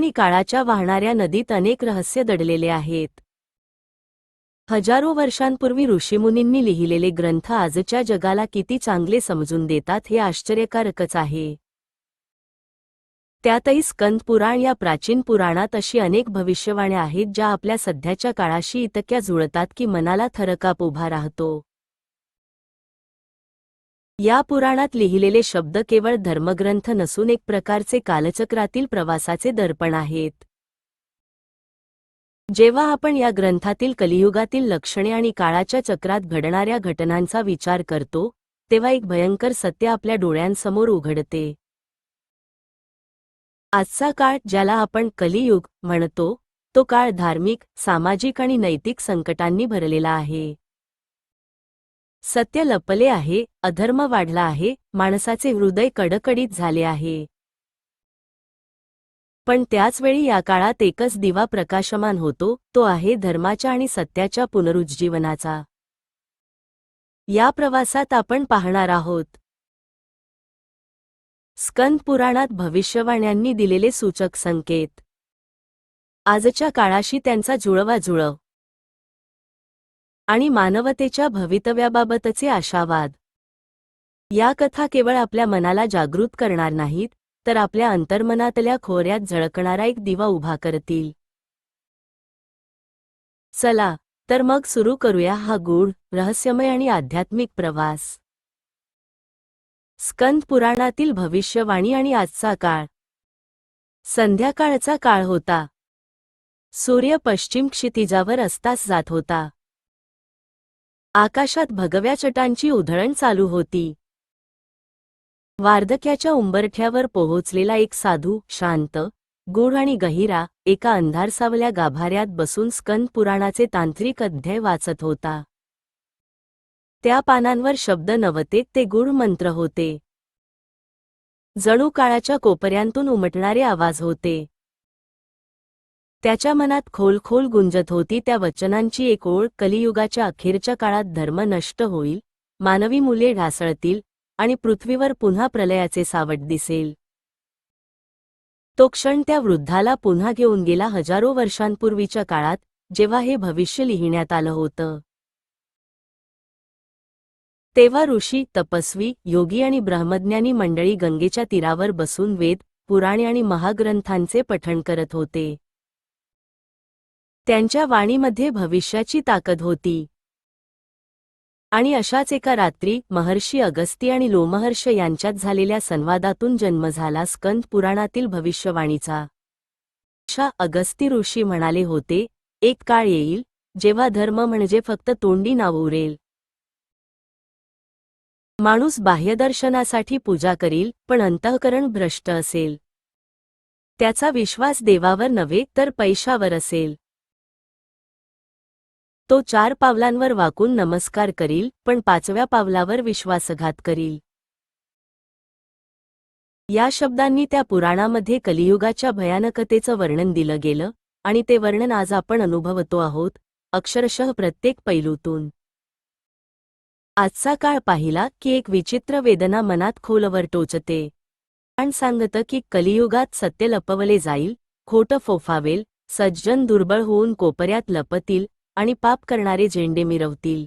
आणि काळाच्या वाहणाऱ्या नदीत अनेक रहस्य दडलेले आहेत. हजारो वर्षांपूर्वी ऋषीमुनींनी लिहिलेले ग्रंथ आजच्या जगाला किती चांगले समजून देतात हे आश्चर्यकारकच आहे. त्यातही स्कंद पुराण या प्राचीन पुराणात अशी अनेक भविष्यवाण्या आहेत ज्या आपल्या सध्याच्या काळाशी इतक्या जुळतात की मनाला थरकाप उभा राहतो. या पुराणात लिहिलेले शब्द केवळ धर्मग्रंथ नसून एक प्रकारचे कालचक्रातील प्रवासाचे दर्पण आहेत. जेव्हा आपण या ग्रंथातील कलियुगातील लक्षणे आणि काळाच्या चक्रात घडणाऱ्या घटनांचा विचार करतो तेव्हा एक भयंकर सत्य आपल्या डोळ्यांसमोर उघडते. आजचा काळ ज्याला आपण कलियुग म्हणतो तो काळ धार्मिक सामाजिक आणि नैतिक संकटांनी भरलेला आहे. सत्य लपले आहे अधर्म वाढला आहे माणसाचे हृदय कडकडीत झाले आहे. पण त्याचवेळी या काळात एकच दिवा प्रकाशमान होतो तो आहे धर्माच्या आणि सत्याच्या पुनरुज्जीवनाचा. या प्रवासात आपण पाहणार आहोत. स्कंद पुराणात भविष्यवाण्यांनी दिलेले सूचक संकेत. आजच्या काळाशी त्यांचा जुळवा जुळव आणि मानवतेच्या भवितव्याबाबतचे आशावाद. या कथा केवळ आपल्या मनाला जागृत करणार नाहीत तर आपल्या अंतर्मनातल्या खोऱ्यात झळकणारा एक दिवा उभा करतील. चला तर मग सुरू करूया हा गूढ रहस्यमय आणि आध्यात्मिक प्रवास. स्कंद पुराणातील भविष्यवाणी आणि आजचा काळ. संध्याकाळचा काळ होता. सूर्य पश्चिम क्षितिजावर अस्तास जात होता. आकाशात भगव्या चटांची उधळण चालू होती. वार्धक्याच्या उंबरठ्यावर पोहोचलेला एक साधू शांत गूढ आणि गहिरा एका अंधारसावल्या गाभाऱ्यात बसून स्कंद पुराणाचे तांत्रिक अध्याय वाचत होता. त्या पानांवर शब्द नव्हते ते गूढ मंत्र होते. जणू काळाच्या कोपऱ्यांतून उमटणारे आवाज होते. त्याच्या मनात खोल खोल गुंजत होती. त्या वचनांची एक ओळ कलियुगाच्या अखेरच्या काळात धर्म नष्ट होईल मानवी मुले ढासळतील आणि पृथ्वीवर पुन्हा प्रलयाचे सावट दिसेल. तो क्षण त्या वृद्धाला पुन्हा घेऊन गेला. हजारो वर्षांपूर्वीच्या काळात जेव्हा हे भविष्य लिहिण्यात आलं होतं. तेव्हा ऋषी तपस्वी योगी आणि ब्रह्मज्ञानी मंडळी गंगेच्या तीरावर बसून वेद पुराणे आणि महाग्रंथांचे पठण करत होते. त्यांच्या वाणीमध्ये भविष्याची ताकद होती. आणि अशाच एका रात्री महर्षी अगस्ती आणि लोमहर्ष यांच्यात झालेल्या संवादातून जन्म झाला स्कंद पुराणातील भविष्यवाणीचा. अशा अगस्ती ऋषी म्हणाले होते एक काळ येईल जेव्हा धर्म म्हणजे फक्त तोंडी नाव उरेल. माणूस बाह्यदर्शनासाठी पूजा करील पण अंतःकरण भ्रष्ट असेल. त्याचा विश्वास देवावर नव्हे तर पैशावर असेल. तो चार पावलांवर वाकून नमस्कार करील पण पाचव्या पावलावर विश्वासघात करील. या शब्दांनी त्या पुराणामध्ये कलियुगाच्या भयानकतेचं वर्णन दिलं गेलं आणि ते वर्णन आज आपण अनुभवतो आहोत अक्षरशः प्रत्येक पैलूतून. आजचा काळ पाहिला की एक विचित्र वेदना मनात खोलवर टोचते. पण सांगतं की कलियुगात सत्य लपवले जाईल खोटं फोफावेल सज्जन दुर्बळ होऊन कोपऱ्यात लपतील आणि पाप करणारे झेंडे मिरवतील.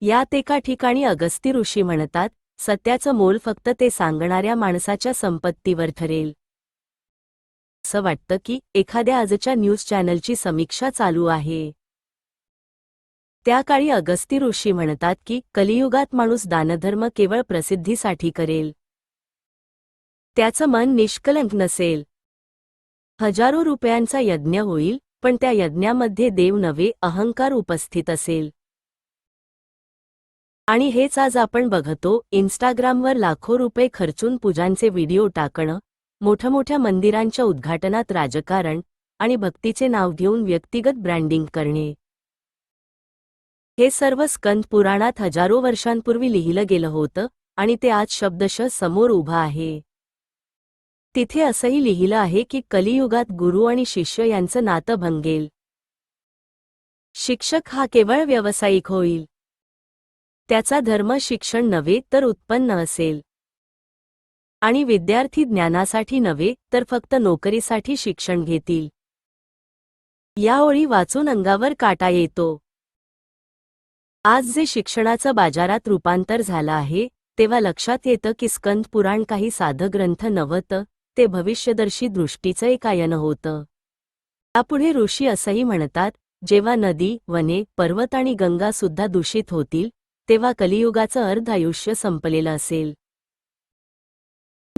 यात एका ठिकाणी अगस्ती ऋषी म्हणतात सत्याचं मोल फक्त ते सांगणाऱ्या माणसाच्या संपत्तीवर ठरेल. असं वाटतं की एखाद्या आजच्या न्यूज चॅनलची समीक्षा चालू आहे. त्या काळी अगस्ती ऋषी म्हणतात की कलियुगात माणूस दानधर्म केवळ प्रसिद्धीसाठी करेल. त्याचं मन निष्कलंक नसेल. हजारो रुपयांचा यज्ञ होईल पण त्या यज्ञामध्ये देव नवे अहंकार उपस्थित असेल. आणि हेच आज आपण बघतो इन्स्टाग्रामवर लाखो रुपये खर्चून पूजांचे व्हिडिओ टाकणं मोठमोठ्या मंदिरांच्या उद्घाटनात राजकारण आणि भक्तीचे नाव घेऊन व्यक्तिगत ब्रँडिंग करणे. हे सर्व स्कंद पुराणात हजारो वर्षांपूर्वी लिहिलं गेलं होतं आणि ते आज शब्दश समोर उभं आहे. तिथे असंही लिहिलं आहे की कलियुगात गुरु आणि शिष्य यांचं नातं भंगेल. शिक्षक हा केवळ व्यावसायिक होईल. त्याचा धर्म शिक्षण नव्हे तर उत्पन्न असेल. आणि विद्यार्थी ज्ञानासाठी नव्हे तर फक्त नोकरीसाठी शिक्षण घेतील. या ओळी वाचून अंगावर काटा येतो. आज जे शिक्षणाचं बाजारात रूपांतर झालं आहे तेव्हा लक्षात येतं की स्कंद पुराण काही साधं ग्रंथ नव्हतं ते भविष्यदर्शी दृष्टीचं एक आयन होतं. यापुढे ऋषी असंही म्हणतात जेव्हा नदी वने पर्वत आणि गंगा सुद्धा दूषित होतील तेव्हा कलियुगाचं अर्ध आयुष्य संपलेलं असेल.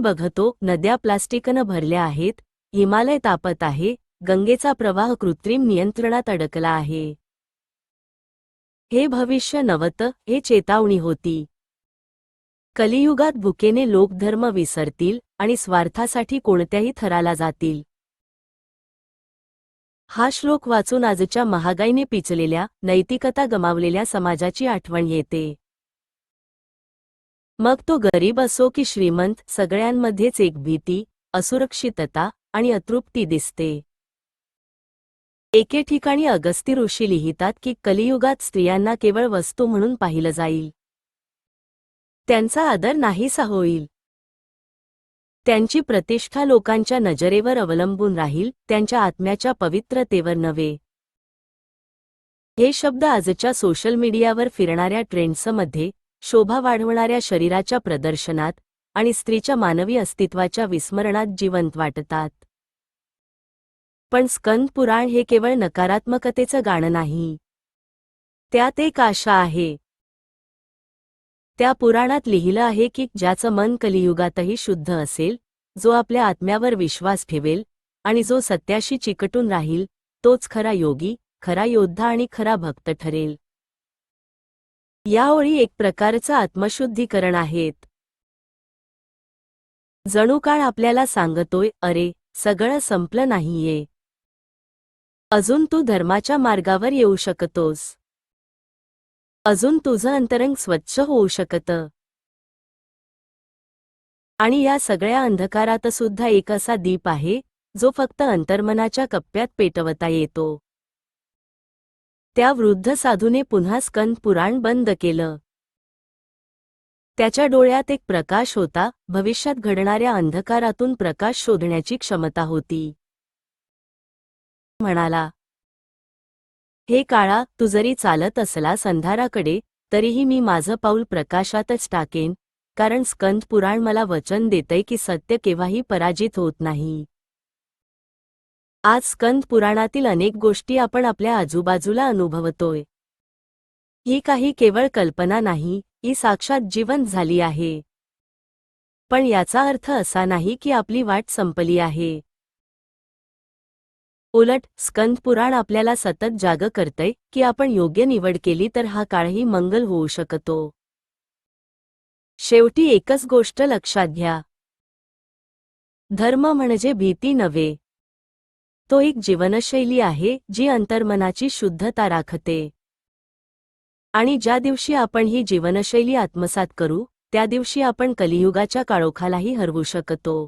बघतो नद्या प्लास्टिकनं भरल्या आहेत हिमालय तापत आहे गंगेचा प्रवाह कृत्रिम नियंत्रणात अडकला आहे. हे भविष्य नवतं हे चेतावणी होती. कलियुगात भुकेने लोकधर्म विसरतील आणि स्वार्थासाठी कोणत्याही थराला जातील. हा श्लोक वाचून आजच्या महागाईने पिचलेल्या नैतिकता गमावलेल्या समाजाची आठवण येते. मग तो गरीब असो की श्रीमंत सगळ्यांमध्येच एक भीती असुरक्षितता आणि अतृप्ती दिसते. एके ठिकाणी अगस्ती ऋषी लिहितात की कलियुगात स्त्रियांना केवळ वस्तू म्हणून पाहिलं जाईल. त्यांचा आदर नाहीसा होईल. त्यांची प्रतिष्ठा लोकांच्या नजरेवर अवलंबून राहील त्यांच्या आत्म्याच्या पवित्रतेवर नव्हे. हे शब्द आजच्या सोशल मीडियावर फिरणाऱ्या ट्रेंड्समध्ये शोभा वाढवणाऱ्या शरीराच्या प्रदर्शनात आणि स्त्रीच्या मानवी अस्तित्वाच्या विस्मरणात जिवंत वाटतात. पण स्कंद पुराण हे केवळ नकारात्मकतेचं गाणं नाही. त्यात एक आशा आहे. त्या पुराणात लिहिलं आहे की ज्याचं मन कलियुगातही शुद्ध असेल जो आपल्या आत्म्यावर विश्वास ठेवेल आणि जो सत्याशी चिकटून राहील तोच खरा योगी खरा योद्धा आणि खरा भक्त ठरेल. या ओळी एक प्रकारचं आत्मशुद्धीकरण आहेत. जणू काळ आपल्याला सांगतोय अरे सगळं संपलं नाहीये. अजून तू धर्माच्या मार्गावर येऊ शकतोस. अजून तुझं अंतरंग स्वच्छ होऊ शकतं. आणि या सगळ्या अंधकारात सुद्धा एक असा दीप आहे जो फक्त अंतर्मनाच्या कप्प्यात पेटवता येतो. त्या वृद्ध साधूने पुन्हा स्कंद पुराण बंद केलं. त्याच्या डोळ्यात एक प्रकाश होता भविष्यात घडणाऱ्या अंधकारातून प्रकाश शोधण्याची क्षमता होती. म्हणाला हे काळा तू जरी चालत असलास अंधाराकडे तरीही मी माझं पाऊल प्रकाशातच टाकेन कारण स्कंद पुराण मला वचन देतय की सत्य केव्हाही पराजित होत नाही. आज स्कंद पुराणातील अनेक गोष्टी आपण आपल्या आजूबाजूला अनुभवतोय. ही काही केवळ कल्पना नाही ही साक्षात जिवंत झाली आहे. पण याचा अर्थ असा नाही की आपली वाट संपली आहे. उलट स्कंद पुराण आपल्याला सतत जाग करतय की आपण योग्य निवड केली तर हा काळही मंगल होऊ शकतो. शेवटी एकच गोष्ट लक्षात घ्या. धर्म म्हणजे भीती नव्हे. तो एक जीवनशैली आहे जी अंतर्मनाची शुद्धता राखते. आणि ज्या दिवशी आपण ही जीवनशैली आत्मसात करू त्या दिवशी आपण कलियुगाच्या काळोखालाही हरवू शकतो.